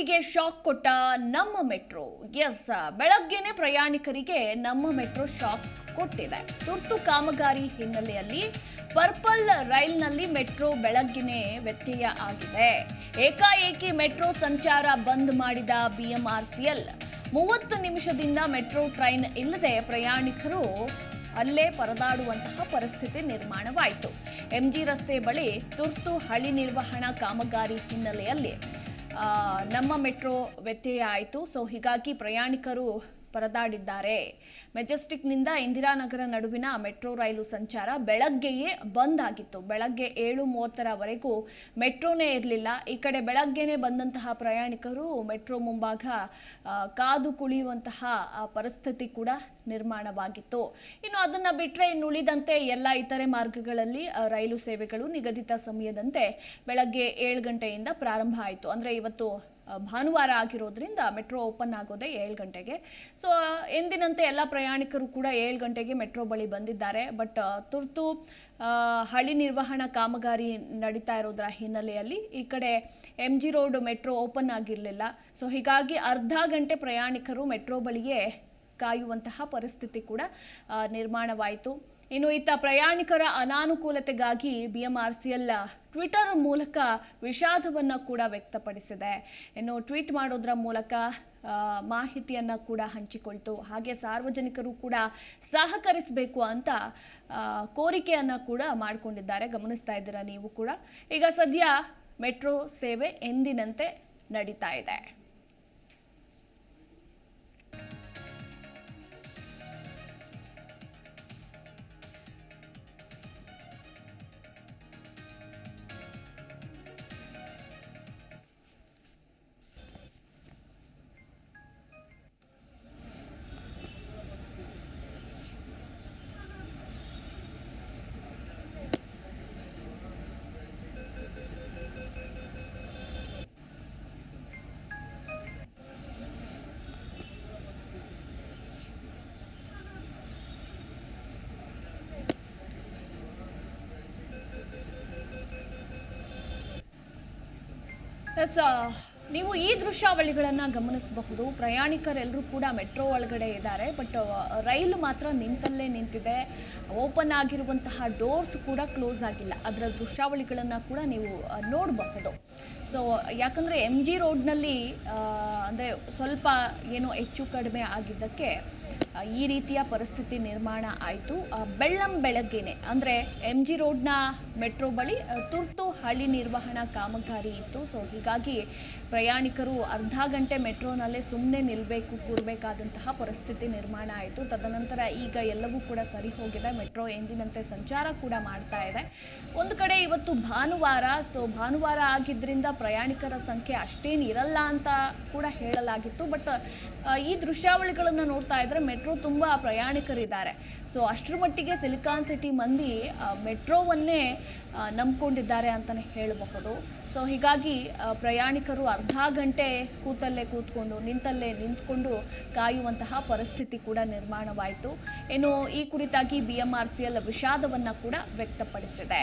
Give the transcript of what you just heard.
ಪ್ರಯಾಣಿಕರಿಗೆ ಶಾಕ್ ಕೊಟ್ಟ ನಮ್ಮ ಮೆಟ್ರೋ. ಎಸ್, ಬೆಳಗ್ಗೆನೆ ಪ್ರಯಾಣಿಕರಿಗೆ ನಮ್ಮ ಮೆಟ್ರೋ ಶಾಕ್ ಕೊಟ್ಟಿದೆ. ತುರ್ತು ಕಾಮಗಾರಿ ಹಿನ್ನೆಲೆಯಲ್ಲಿ ಪರ್ಪಲ್ ರೈಲ್ನಲ್ಲಿ ಮೆಟ್ರೋ ಬೆಳಗ್ಗೆನೆ ವ್ಯತ್ಯಯ ಆಗಿದೆ. ಏಕಾಏಕಿ ಮೆಟ್ರೋ ಸಂಚಾರ ಬಂದ್ ಮಾಡಿದ ಬಿಎಂಆರ್ಸಿಎಲ್. ಮೂವತ್ತು ನಿಮಿಷದಿಂದ ಮೆಟ್ರೋ ಟ್ರೈನ್ ಇಲ್ಲದೆ ಪ್ರಯಾಣಿಕರು ಅಲ್ಲೇ ಪರದಾಡುವಂತಹ ಪರಿಸ್ಥಿತಿ ನಿರ್ಮಾಣವಾಯಿತು. ಎಂಜಿ ರಸ್ತೆ ಬಳಿ ತುರ್ತು ಹಳಿ ನಿರ್ವಹಣಾ ಕಾಮಗಾರಿ ಹಿನ್ನೆಲೆಯಲ್ಲಿ ನಮ್ಮ ಮೆಟ್ರೋ ವ್ಯತ್ಯಯ ಆಯಿತು. ಸೊ ಹೀಗಾಗಿ ಪ್ರಯಾಣಿಕರು ಪರದಾಡಿದ್ದಾರೆ. ಮೆಜೆಸ್ಟಿಕ್ನಿಂದ ಇಂದಿರಾನಗರ ನಡುವಿನ ಮೆಟ್ರೋ ರೈಲು ಸಂಚಾರ ಬೆಳಗ್ಗೆಯೇ ಬಂದ್ ಆಗಿತ್ತು. ಬೆಳಗ್ಗೆ ಏಳು ಮೂವತ್ತರವರೆಗೂ ಮೆಟ್ರೋನೇ ಇರಲಿಲ್ಲ. ಈ ಕಡೆ ಬೆಳಗ್ಗೆನೆ ಬಂದಂತಹ ಪ್ರಯಾಣಿಕರು ಮೆಟ್ರೋ ಮುಂಭಾಗ ಕಾದು ಕುಳಿಯುವಂತಹ ಪರಿಸ್ಥಿತಿ ಕೂಡ ನಿರ್ಮಾಣವಾಗಿತ್ತು. ಇನ್ನು ಅದನ್ನ ಬಿಟ್ಟರೆ ಇನ್ನು ಉಳಿದಂತೆ ಎಲ್ಲ ಇತರೆ ಮಾರ್ಗಗಳಲ್ಲಿ ರೈಲು ಸೇವೆಗಳು ನಿಗದಿತ ಸಮಯದಂತೆ ಬೆಳಗ್ಗೆ ಏಳು ಗಂಟೆಯಿಂದ ಪ್ರಾರಂಭ ಆಯಿತು. ಅಂದರೆ ಇವತ್ತು ಭಾನುವಾರ ಆಗಿರೋದ್ರಿಂದ ಮೆಟ್ರೋ ಓಪನ್ ಆಗೋದೇ ಏಳು ಗಂಟೆಗೆ. ಸೊ ಎಂದಿನಂತೆ ಎಲ್ಲ ಪ್ರಯಾಣಿಕರು ಕೂಡ ಏಳು ಗಂಟೆಗೆ ಮೆಟ್ರೋ ಬಳಿ ಬಂದಿದ್ದಾರೆ. ಬಟ್ ತುರ್ತು ಹಳಿ ನಿರ್ವಹಣಾ ಕಾಮಗಾರಿ ನಡೀತಾ ಇರೋದ್ರ ಹಿನ್ನೆಲೆಯಲ್ಲಿ ಈ ಕಡೆ M G road metro open ಆಗಿರಲಿಲ್ಲ. ಸೊ ಹೀಗಾಗಿ ಅರ್ಧ ಗಂಟೆ ಪ್ರಯಾಣಿಕರು ಮೆಟ್ರೋ ಬಳಿಯೇ ಕಾಯುವಂತಹ ಪರಿಸ್ಥಿತಿ ಕೂಡ ನಿರ್ಮಾಣವಾಯಿತು. ಇನ್ನು ಇತ್ತ ಪ್ರಯಾಣಿಕರ ಅನಾನುಕೂಲತೆಗಾಗಿ ಬಿಎಂಆರ್ಸಿಎಲ್ ಟ್ವಿಟರ್ ಮೂಲಕ ವಿಷಾದವನ್ನು ಕೂಡ ವ್ಯಕ್ತಪಡಿಸಿದೆ. ಇನ್ನು ಟ್ವೀಟ್ ಮಾಡೋದ್ರ ಮೂಲಕ ಮಾಹಿತಿಯನ್ನು ಕೂಡ ಹಂಚಿಕೊಳ್ತು. ಹಾಗೆ ಸಾರ್ವಜನಿಕರು ಕೂಡ ಸಹಕರಿಸಬೇಕು ಅಂತ ಕೋರಿಕೆಯನ್ನು ಕೂಡ ಮಾಡಿಕೊಂಡಿದ್ದಾರೆ. ಗಮನಿಸ್ತಾ ಇದ್ದೀರಾ ನೀವು ಕೂಡ? ಈಗ ಸದ್ಯ ಮೆಟ್ರೋ ಸೇವೆ ಎಂದಿನಂತೆ ನಡೀತಾ ಇದೆ. ಎಸ್ ನೀವು ಈ ದೃಶ್ಯಾವಳಿಗಳನ್ನು ಗಮನಿಸಬಹುದು. ಪ್ರಯಾಣಿಕರೆಲ್ಲರೂ ಕೂಡ ಮೆಟ್ರೋ ಒಳಗಡೆ ಇದ್ದಾರೆ. ಬಟ್ ರೈಲು ಮಾತ್ರ ನಿಂತಲ್ಲೇ ನಿಂತಿದೆ. ಓಪನ್ ಆಗಿರುವಂತಹ ಡೋರ್ಸ್ ಕೂಡ ಕ್ಲೋಸ್ ಆಗಿಲ್ಲ. ಅದರ ದೃಶ್ಯಾವಳಿಗಳನ್ನು ಕೂಡ ನೀವು ನೋಡಬಹುದು. ಸೊ ಯಾಕಂದರೆ ಎಂ ಜಿ ರೋಡ್ನಲ್ಲಿ ಅಂದರೆ ಸ್ವಲ್ಪ ಏನೋ ಹೆಚ್ಚು ಕಡಿಮೆ ಆಗಿದ್ದಕ್ಕೆ ಈ ರೀತಿಯ ಪರಿಸ್ಥಿತಿ ನಿರ್ಮಾಣ ಆಯಿತು. ಬೆಳ್ಳಂ ಬೆಳಗ್ಗೆನೆ, ಅಂದರೆ ಎಂ ಜಿ ರೋಡ್ನ ಮೆಟ್ರೋ ಬಳಿ ತುರ್ತು ಹಳ್ಳಿ ನಿರ್ವಹಣಾ ಕಾಮಗಾರಿ ಇತ್ತು. ಸೊ ಹೀಗಾಗಿ ಪ್ರಯಾಣಿಕರು ಅರ್ಧ ಗಂಟೆ ಮೆಟ್ರೋನಲ್ಲೇ ಸುಮ್ಮನೆ ನಿಲ್ಲಬೇಕು ಕೂರಬೇಕಾದಂತಹ ಪರಿಸ್ಥಿತಿ ನಿರ್ಮಾಣ ಆಯಿತು. ತದನಂತರ ಈಗ ಎಲ್ಲವೂ ಕೂಡ ಸರಿ ಹೋಗಿದೆ. ಮೆಟ್ರೋ ಎಂದಿನಂತೆ ಸಂಚಾರ ಕೂಡ ಮಾಡ್ತಾ ಇದೆ. ಒಂದು ಕಡೆ ಇವತ್ತು ಭಾನುವಾರ ಸೊ ಭಾನುವಾರ ಆಗಿದ್ದರಿಂದ ಪ್ರಯಾಣಿಕರ ಸಂಖ್ಯೆ ಅಷ್ಟೇನು ಇರಲ್ಲ ಅಂತ ಕೂಡ ಹೇಳಲಾಗಿತ್ತು. ಬಟ್ ಈ ದೃಶ್ಯಾವಳಿಗಳನ್ನು ನೋಡ್ತಾ ಇದ್ರೆ ಮೆಟ್ರೋ ತುಂಬ ಪ್ರಯಾಣಿಕರಿದ್ದಾರೆ. ಸೊ ಅಷ್ಟರ ಮಟ್ಟಿಗೆ ಸಿಲಿಕಾನ್ ಸಿಟಿ ಮಂದಿ ಮೆಟ್ರೋವನ್ನೇ ನಂಬ್ಕೊಂಡಿದ್ದಾರೆ ಅಂತಲೇ ಹೇಳಬಹುದು. ಸೊ ಹೀಗಾಗಿ ಪ್ರಯಾಣಿಕರು ಅರ್ಧ ಗಂಟೆ ಕೂತಲ್ಲೇ ಕೂತ್ಕೊಂಡು, ನಿಂತಲ್ಲೇ ನಿಂತ್ಕೊಂಡು ಕಾಯುವಂತಹ ಪರಿಸ್ಥಿತಿ ಕೂಡ ನಿರ್ಮಾಣವಾಯಿತು. ಇನ್ನು ಈ ಕುರಿತಾಗಿ B M R C L ವಿಷಾದವನ್ನು ಕೂಡ ವ್ಯಕ್ತಪಡಿಸಿದೆ.